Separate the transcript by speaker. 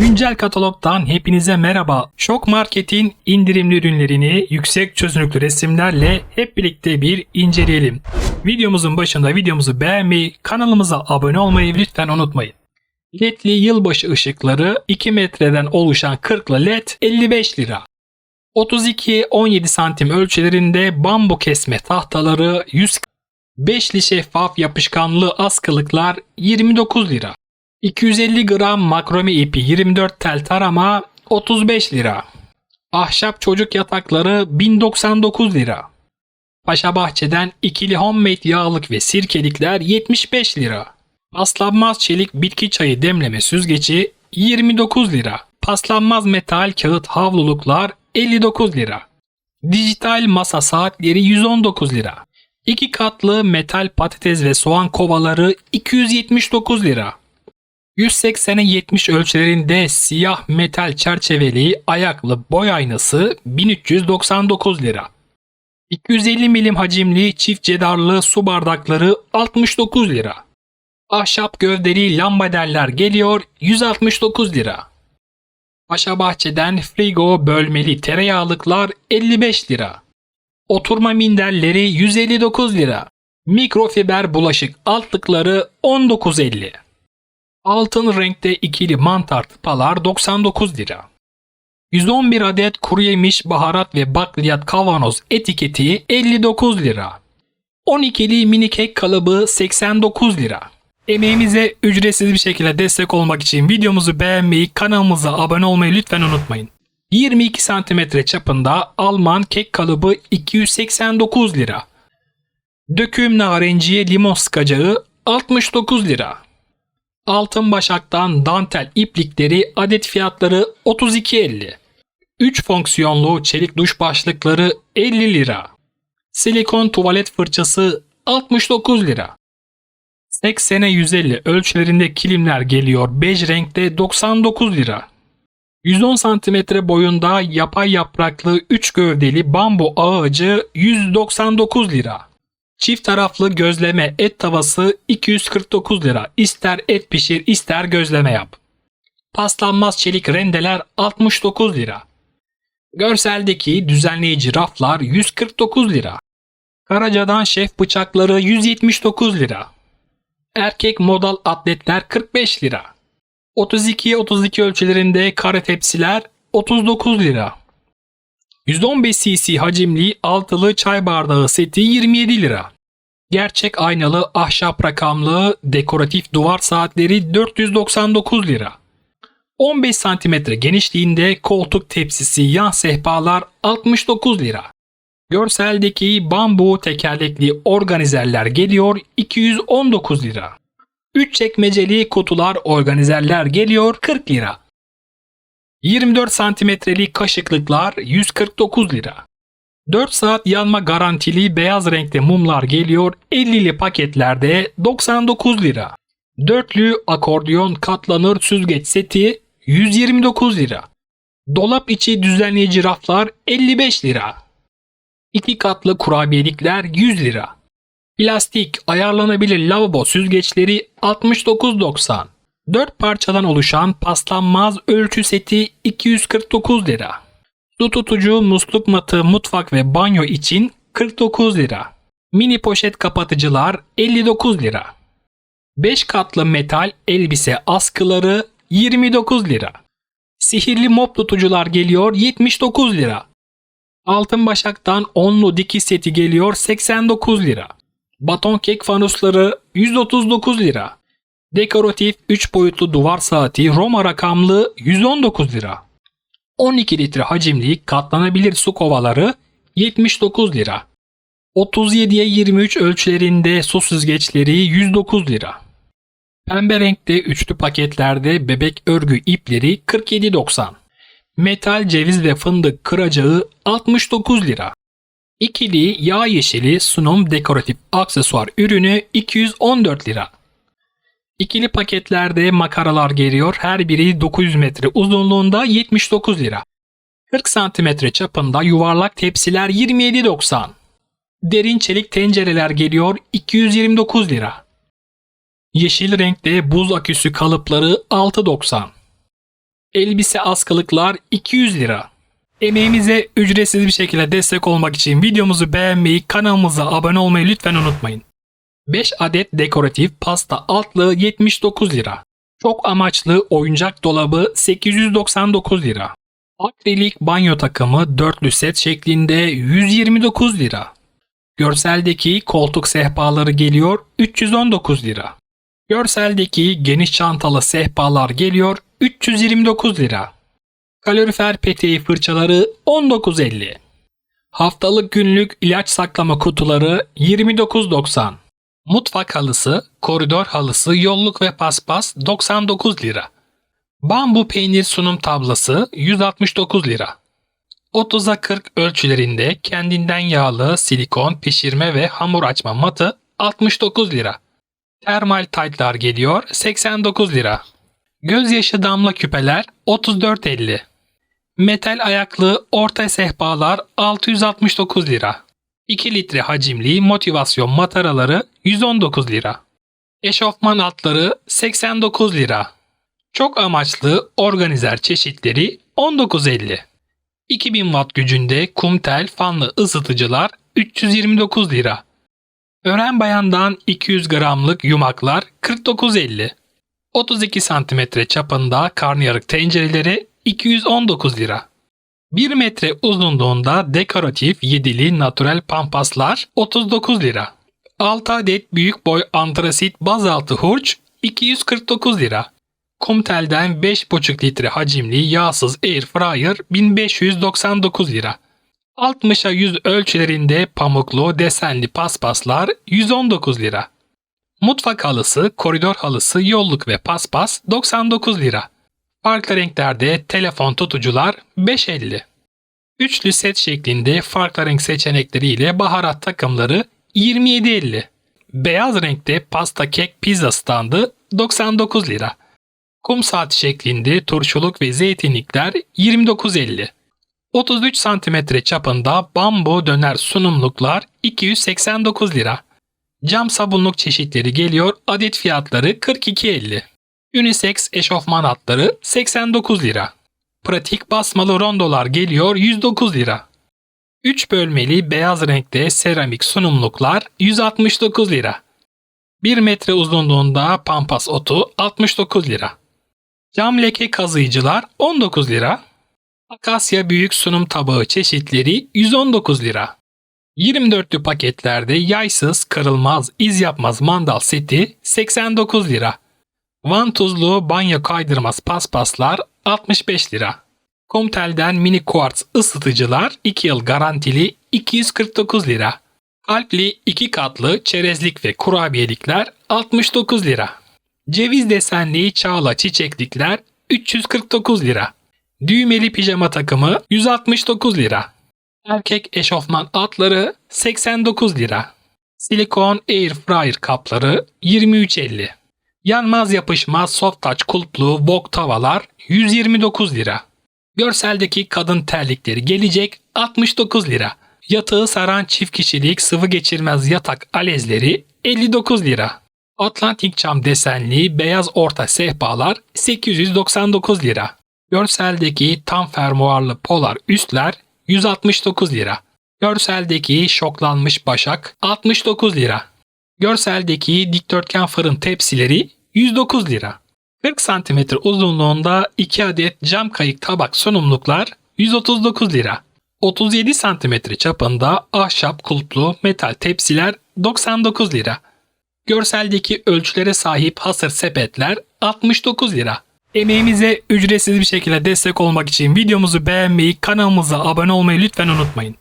Speaker 1: Güncel katalogdan hepinize merhaba. Şok Market'in indirimli ürünlerini yüksek çözünürlüklü resimlerle hep birlikte bir inceleyelim. Videomuzun başında videomuzu beğenmeyi, kanalımıza abone olmayı lütfen unutmayın. LED'li yılbaşı ışıkları 2 metreden oluşan 40'lı LED 55 lira. 32-17 santim ölçülerinde bambu kesme tahtaları 100 Beşli şeffaf yapışkanlı askılıklar 29 lira. 250 gram makrome ipi 24 tel tarama 35 lira. Ahşap çocuk yatakları 1099 lira. Paşa Bahçe'den ikili homemade yağlık ve sirkelikler 75 lira. Paslanmaz çelik bitki çayı demleme süzgeci 29 lira. Paslanmaz metal kağıt havluluklar 59 lira. Dijital masa saatleri 119 lira. İki katlı metal patates ve soğan kovaları 279 lira. 180'e 70 ölçülerinde siyah metal çerçeveli ayaklı boy aynası 1399 lira. 250 milim hacimli çift cedarlı su bardakları 69 lira. Ahşap gövdeli lambaderler geliyor 169 lira. Paşa Bahçe'den frigo bölmeli tereyağlıklar 55 lira. Oturma minderleri 159 lira. Mikrofiber bulaşık altlıkları 19.50. Altın renkte ikili mantar tıpalar 99 lira. 111 adet kuru yemiş, baharat ve bakliyat kavanoz etiketi 59 lira. 12'li mini kek kalıbı 89 lira. Emeğimize ücretsiz bir şekilde destek olmak için videomuzu beğenmeyi, kanalımıza abone olmayı lütfen unutmayın. 22 cm çapında Alman kek kalıbı 289 lira. Döküm narenciye limon sıkacağı 69 lira. Altın başaktan dantel iplikleri adet fiyatları 32.50. 3 fonksiyonlu çelik duş başlıkları 50 lira. Silikon tuvalet fırçası 69 lira. 80'e 150 ölçülerinde kilimler geliyor bej renkte 99 lira. 110 cm boyunda yapay yapraklı 3 gövdeli bambu ağacı 199 lira. Çift taraflı gözleme et tavası 249 lira. İster et pişir ister gözleme yap. Paslanmaz çelik rendeler 69 lira. Görseldeki düzenleyici raflar 149 lira. Karaca'dan şef bıçakları 179 lira. Erkek modal atletler 45 lira. 32'ye 32 ölçülerinde kare tepsiler 39 lira. 115 cc hacimli altılı çay bardağı seti 27 lira. Gerçek aynalı ahşap rakamlı dekoratif duvar saatleri 499 lira. 15 cm genişliğinde koltuk tepsisi yan sehpalar 69 lira. Görseldeki bambu tekerlekli organizerler geliyor 219 lira. 3 çekmeceli kutular organizerler geliyor 40 lira. 24 santimetrelik kaşıklıklar 149 lira. 4 saat yanma garantili beyaz renkte mumlar geliyor 50'li paketlerde 99 lira. Dörtlü akordiyon katlanır süzgeç seti 129 lira. Dolap içi düzenleyici raflar 55 lira. 2 katlı kurabiyelikler 100 lira. Plastik ayarlanabilir lavabo süzgeçleri 69.90. 4 parçadan oluşan paslanmaz ölçü seti 249 lira. Su tutucu musluk matı mutfak ve banyo için 49 lira. Mini poşet kapatıcılar 59 lira. 5 katlı metal elbise askıları 29 lira. Sihirli mop tutucular geliyor 79 lira. Altın başaktan onlu dikiş seti geliyor 89 lira. Baton kek fanusları 139 lira. Dekoratif 3 boyutlu duvar saati Roma rakamlı 119 lira. 12 litre hacimli katlanabilir su kovaları 79 lira. 37'ye 23 ölçülerinde su süzgeçleri 109 lira. Pembe renkte üçlü paketlerde bebek örgü ipleri 47.90. Metal ceviz ve fındık kıracağı 69 lira. İkili yağ yeşili sunum dekoratif aksesuar ürünü 214 lira. İkili paketlerde makaralar geliyor. Her biri 900 metre uzunluğunda 79 lira. 40 santimetre çapında yuvarlak tepsiler 27.90. Derin çelik tencereler geliyor 229 lira. Yeşil renkte buz aküsü kalıpları 6.90. Elbise askılıklar 200 lira. Emeğimize ücretsiz bir şekilde destek olmak için videomuzu beğenmeyi, kanalımıza abone olmayı lütfen unutmayın. 5 adet dekoratif pasta altlığı 79 lira. Çok amaçlı oyuncak dolabı 899 lira. Akrilik banyo takımı dörtlü set şeklinde 129 lira. Görseldeki koltuk sehpaları geliyor 319 lira. Görseldeki geniş çantalı sehpalar geliyor 329 lira. Kalorifer peteği fırçaları 19.50. Haftalık günlük ilaç saklama kutuları 29.90. Mutfak halısı, koridor halısı, yolluk ve paspas 99 lira. Bambu peynir sunum tablası 169 lira. 30'a 40 ölçülerinde kendinden yağlı silikon pişirme ve hamur açma matı 69 lira. Termal taytlar geliyor 89 lira. Gözyaşı damla küpeler 34.50. Metal ayaklı orta sehpalar 669 lira. 2 litre hacimli motivasyon mataraları 119 lira. Eşofman altları 89 lira. Çok amaçlı organizer çeşitleri 19.50. 2000 watt gücünde kumtel fanlı ısıtıcılar 329 lira. Ören bayandan 200 gramlık yumaklar 49.50. 32 santimetre çapında karnıyarık tencereleri 219 lira. 1 metre uzunluğunda dekoratif yedili natürel pampaslar 39 lira. 6 adet büyük boy antrasit bazaltı hurç 249 lira. Kumtel'den 5,5 litre hacimli yağsız air fryer 1599 lira. 60'a 100 ölçülerinde pamuklu desenli paspaslar 119 lira. Mutfak halısı, koridor halısı, yolluk ve paspas 99 lira. Farklı renklerde telefon tutucular 5.50. Üçlü set şeklinde farklı renk seçenekleriyle baharat takımları 27.50. Beyaz renkte pasta kek pizza standı 99 lira. Kum saat şeklinde turşuluk ve zeytinlikler 29.50. 33 cm çapında bambu döner sunumluklar 289 lira. Cam sabunluk çeşitleri geliyor adet fiyatları 42.50. Unisex eşofman hatları 89 lira. Pratik basmalı rondolar geliyor 109 lira. 3 bölmeli beyaz renkte seramik sunumluklar 169 lira. 1 metre uzunluğunda pampas otu 69 lira. Cam leke kazıyıcılar 19 lira. Akasya büyük sunum tabağı çeşitleri 119 lira. 24'lü paketlerde yaysız, kırılmaz, iz yapmaz mandal seti 89 lira. Van tuzlu banyo kaydırmaz paspaslar 65 lira. Comtel'den mini kuartz ısıtıcılar 2 yıl garantili 249 lira. Alpli 2 katlı çerezlik ve kurabiyelikler 69 lira. Ceviz desenli çağla çiçeklikler 349 lira. Düğmeli pijama takımı 169 lira. Erkek eşofman atları 89 lira. Silikon air fryer kapları 23.50. Yanmaz yapışmaz soft touch kulplu wok tavalar 129 lira. Görseldeki kadın terlikleri gelecek 69 lira. Yatağı saran çift kişilik sıvı geçirmez yatak alezleri 59 lira. Atlantik cam desenli beyaz orta sehpalar 899 lira. Görseldeki tam fermuarlı polar üstler 169 lira. Görseldeki şoklanmış başak 69 lira. Görseldeki dikdörtgen fırın tepsileri 109 lira. 40 cm uzunluğunda 2 adet cam kayık tabak sunumluklar 139 lira. 37 cm çapında ahşap kulplu metal tepsiler 99 lira. Görseldeki ölçülere sahip hasır sepetler 69 lira. Emeğimize ücretsiz bir şekilde destek olmak için videomuzu beğenmeyi, kanalımıza abone olmayı lütfen unutmayın.